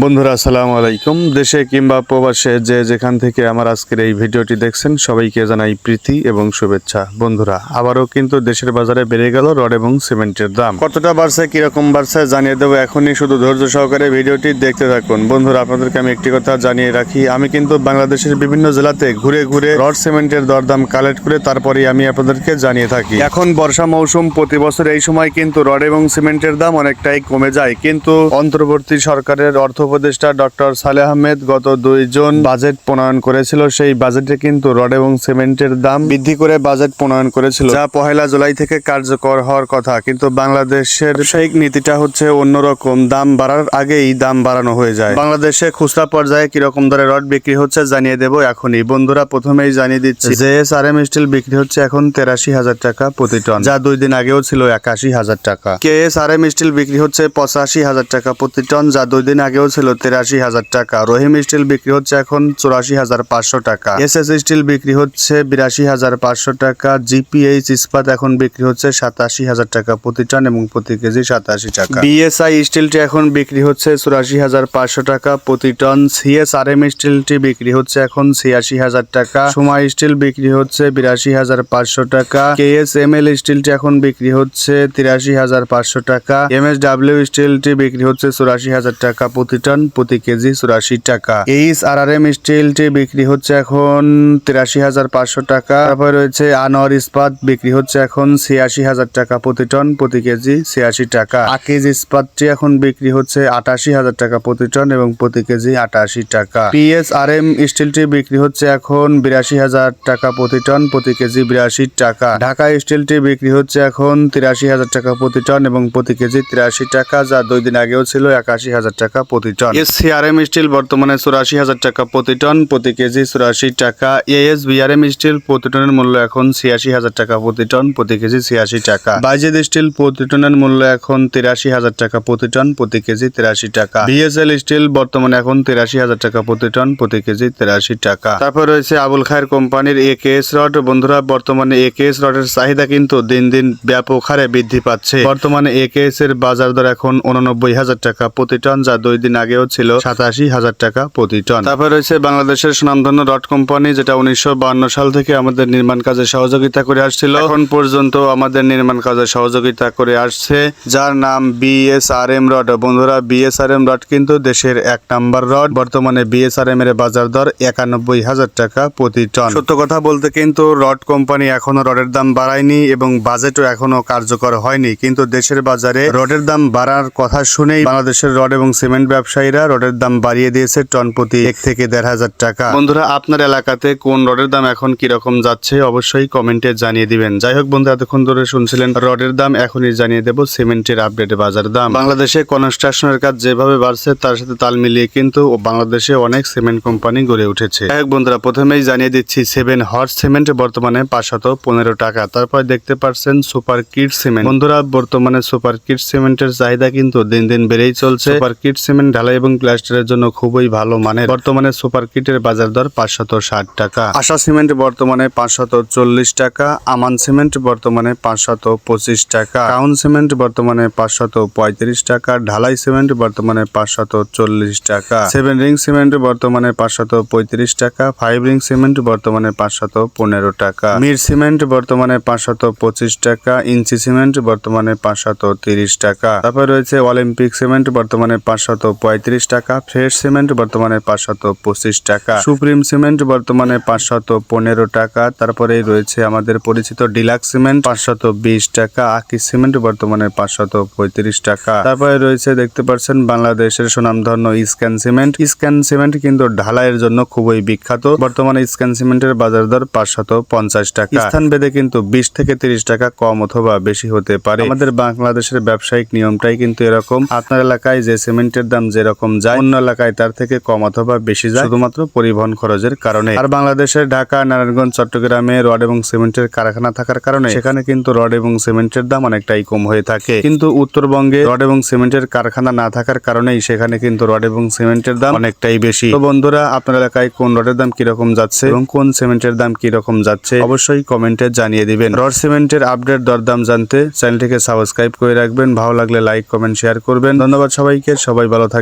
বন্ধুরা, আসসালামু আলাইকুম। দেশে কিংবা প্রবাসে যে যেখান থেকে আমার আজকের এই ভিডিওটি দেখছেন, সবাইকে জানাই প্রীতি এবং শুভেচ্ছা। বন্ধুরা, আবারও কিন্তু দেশের বাজারে বেড়ে গেল রড এবং সিমেন্টের দাম। কতটা বাড়ছে, কীরকম বাড়ছে, জানিয়ে দেবো এখনই। শুধু ধৈর্য সহকারে ভিডিওটি দেখতে থাকুন। বন্ধুরা, আপনাদেরকে আমি একটি কথা জানিয়ে রাখি। আমি কিন্তু বাংলাদেশের বিভিন্ন জেলাতে ঘুরে ঘুরে রড সিমেন্টের দরদাম কালেক্ট করে তারপরেই আমি আপনাদেরকে জানিয়ে থাকি। এখন বর্ষা মৌসুম, প্রতি বছর এই সময় কিন্তু রড এবং সিমেন্টের দাম অনেকটাই কমে যায়। কিন্তু অন্তর্বর্তী সরকারের অর্থ উপদেষ্টা ডক্টর সালে আহমেদ গত দুই জুন বাজেট প্রণয়ন করেছিল। সেই বাজেটে কিন্তু রড এবং সিমেন্টের দাম বৃদ্ধি করে বাজেট প্রণয়ন করেছিল, যা পহেলা জুলাই থেকে কার্যকর হওয়ার কথা। কিন্তু বাংলাদেশের সেই নীতিটা হচ্ছে অন্যরকম, দাম বাড়ার আগেই দাম বাড়ানো হয়ে যায়। বাংলাদেশে খুচরা পর্যায়ে কীরকম দরে রড বিক্রি হচ্ছে জানিয়ে দেবো এখনই। বন্ধুরা, প্রথমেই জানিয়ে দিচ্ছি যে এস আর এম স্টিল বিক্রি হচ্ছে এখন তেরাশি হাজার টাকা প্রতি টন, যা দুই দিন আগেও ছিল একাশি হাজার টাকা। K S R M steel বিক্রি হচ্ছে পঁচাশি হাজার টাকা প্রতি টন, যা দুই দিন আগেও ছিল তেরাশি হাজার টাকা। রহিম স্টিল বিক্রি হচ্ছে এখন চুরাশি হাজার পাঁচশো টাকা। এস এস স্টিল বিক্রি হচ্ছে বিরাশি হাজার পাঁচশো টাকা। জিপিএইচ ইস্পাত এখন বিক্রি হচ্ছে সাতাশি হাজার টাকা প্রতি টন এবং প্রতি কেজি সাতাশি টাকা। বিএসআই স্টিলটি এখন বিক্রি হচ্ছে চুরাশি হাজার পাঁচশো টাকা প্রতি টন। সিএস আর এম স্টিলটি বিক্রি হচ্ছে এখন ছিয়াশি হাজার টাকা। সময় স্টিল বিক্রি হচ্ছে বিরাশি হাজার পাঁচশো টাকা। কে এস এম এল স্টিলটি এখন বিক্রি হচ্ছে তিরাশি হাজার পাঁচশো টাকা। এম এস ডাব্লিউ স্টিলটি বিক্রি হচ্ছে চুরাশি হাজার টাকা প্রতি টন প্রতি কেজি চুরাশি টাকা। এইচ আর আর এম স্টিলটি বিক্রি হচ্ছে এখন তিরাশি হাজার পাঁচশো টাকা। তারপরে রয়েছে আনোয়ার ইস্পাত, বিক্রি হচ্ছে এখন ছিয়াশি হাজার টাকা প্রতি টন, প্রতি কেজি ছিয়াশি টাকা। আকিজ ইস্পাতটি এখন বিক্রি হচ্ছে আটাশি হাজার টাকা প্রতি টন এবং প্রতি কেজি আটাশি টাকা। পিএস আর এম স্টিলটি বিক্রি হচ্ছে এখন বিরাশি হাজার টাকা প্রতি টন, প্রতি কেজি বিরাশি টাকা। ঢাকা স্টিলটি বিক্রি হচ্ছে এখন তিরাশি হাজার টাকা প্রতি টন এবং প্রতি কেজি তিরাশি টাকা, যা দুই দিন আগেও ছিল একাশি হাজার টাকা প্রতি টন এস সিআরএম স্টিল বর্তমানে চুরাশি হাজার টাকা প্রতি টন, প্রতি কেজি চুরাশি টাকা। এএস বিআরএম স্টিল প্রতি টনের মূল্য এখন ছিয়াশি হাজার টাকা প্রতি টন, প্রতি কেজি ছিয়াশি টাকা। বাইজেদ স্টিল প্রতি টনের মূল্য এখন তিরাশি হাজার টাকা প্রতি টন, প্রতি কেজি তিরাশি টাকা। বিএসএল স্টিল বর্তমানে এখন তিরাশি হাজার টাকা প্রতি টন, প্রতি কেজি তিরাশি টাকা। তারপর রয়েছে আবুল খায়ের কোম্পানির এ কে এস রড। বন্ধুরা, বর্তমানে এ কেএস রডের চাহিদা কিন্তু দিন দিন ব্যাপক হারে বৃদ্ধি পাচ্ছে। বর্তমানে এ কেএস এর বাজার দর এখন উননব্বই হাজার টাকা প্রতি টন, যা দুই দিন আগেও ছিল সাতাশি হাজার টাকা প্রতি টন। তারপর রয়েছে বাংলাদেশের সুনামধন্য রড কোম্পানি, যেটা উনিশশো সাল থেকে আমাদের নির্মাণ কাজে সহযোগিতা করে আসছিল। এখন পর্যন্ত আমাদের নির্মাণ কাজে সহযোগিতা করে আসছে, যার নাম বিএসআরএম রড বন্ধুরা বিএসআরএম রড কিন্তু দেশের এক নাম্বার রড। বর্তমানে বিএসআরএম এর বাজার দর একানব্বই হাজার টাকা প্রতি টন। সত্য কথা বলতে কিন্তু রড কোম্পানি এখনও রডের দাম বাড়ায়নি এবং বাজেটও এখনও কার্যকর হয়নি। কিন্তু দেশের বাজারে রডের দাম বাড়ার কথা শুনেই বাংলাদেশের রড এবং সিমেন্ট ব্যবসায়ীরা রডের দাম বাড়িয়ে দিয়েছে টন প্রতি এক থেকে দেড় হাজার টাকা। বন্ধুরা, আপনার এলাকাতে কোন রডের দাম এখন কীরকম যাচ্ছে অবশ্যই কমেন্টে জানিয়ে দিবেন। যাই হোক বন্ধু এতক্ষণ ধরে শুনছিলেন, রডের দাম এখনই জানিয়ে দেবো সিমেন্টের আপডেট বাজার দাম। বাংলাদেশে কনস্ট্রাকশনের কাজ যেভাবে বাড়ছে, তার সাথে তাল মিলিয়ে কিন্তু বাংলাদেশে অনেক সিমেন্ট কোম্পানি গড়ে উঠেছে। যাই হোক বন্ধুরা, প্রথমেই জানিয়ে দিচ্ছি সেভেন হর্স সিমেন্ট বর্তমানে পাঁচশত পনেরো টাকা। তারপর দেখতে পাচ্ছেন সুপার কিট সিমেন্ট বন্ধুরা, বর্তমানে সুপার কিট সিমেন্টের চাহিদা কিন্তু দিন দিন বেড়েই চলছে। সুপার কিট সিমেন্ট ঢালাই এবং প্লাস্টারের জন্য খুবই ভালো মানের। বর্তমানে সুপার কিটের বাজার দর পাঁচশত ষাট টাকা। আশা সিমেন্ট বর্তমানে পাঁচশত চল্লিশ টাকা, আমান সিমেন্ট বর্তমানে পাঁচশত পঁচিশ টাকা, টাউন সিমেন্ট বর্তমানে পাঁচশত পঁয়ত্রিশ টাকা, ঢালাই সিমেন্ট বর্তমানে পাঁচশত চল্লিশ টাকা, সেভেন রিং সিমেন্ট বর্তমানে পাঁচশত পঁয়ত্রিশ টাকা, ফাইভ রিং সিমেন্ট বর্তমানে পাঁচশত পনেরো টাকা, মির সিমেন্ট বর্তমানে পাঁচশত পঁচিশ টাকা, ইঞ্চি সিমেন্ট বর্তমানে পাঁচশত তিরিশ টাকা, তারপর রয়েছে অলিম্পিক সিমেন্ট বর্তমানে পাঁচশত পঁয়ত্রিশ টাকা, ফ্রেশ সিমেন্ট বর্তমানে পাঁচশত পঁচিশ টাকা, সুপ্রিম সিমেন্ট বর্তমানে পাঁচশত পনেরো টাকা তারপরে রয়েছে আমাদের পরিচিত ডিলাক্স সিমেন্ট পাঁচশত বিশ টাকা, আকি সিমেন্ট বর্তমানে পাঁচশত পঁয়ত্রিশ টাকা। তারপরে রয়েছে দেখতে পাচ্ছেন বাংলাদেশের সুনামধন্য স্ক্যান সিমেন্ট। স্ক্যান সিমেন্ট কিন্তু ঢালাইয়ের জন্য খুবই বিখ্যাত। বর্তমানে স্ক্যান সিমেন্টের বাজার দর পাঁচশত পঞ্চাশ টাকা। স্থান ভেদে কিন্তু বিশ থেকে তিরিশ টাকা কম অথবা বেশি হতে পারে। আমাদের বাংলাদেশের ব্যবসায়িক নিয়মটাই কিন্তু এরকম। আপনার এলাকায় যে সিমেন্টের দাম যেরকম যায়, অন্য এলাকায় তার থেকে কম অথবা বেশি যায়, শুধুমাত্র পরিবহন খরচের কারণে। আর বাংলাদেশের ঢাকা, নারায়ণগঞ্জ, চট্টগ্রামে রড এবং সিমেন্টের কারখানা থাকার কারণে সেখানে কিন্তু রড এবং সিমেন্টের দাম অনেকটাই কম হয়ে থাকে। কিন্তু উত্তরবঙ্গে রড এবং সিমেন্টের কারখানা না থাকার কারণেই সেখানে কিন্তু রড এবং সিমেন্টের দাম অনেকটাই বেশি। তো বন্ধুরা, আপনার এলাকায় কোন রডের দাম কীরকম যাচ্ছে এবং কোন সিমেন্টের দাম কীরকম যাচ্ছে অবশ্যই কমেন্টে জানিয়ে দিবেন। রড সিমেন্টের আপডেট দরদাম জানতে চ্যানেলটিকে সাবস্ক্রাইব করে রাখবেন। ভালো লাগলে লাইক, কমেন্ট, শেয়ার করবেন। ধন্যবাদ সবাইকে। সবাই ভালো থাকবেন।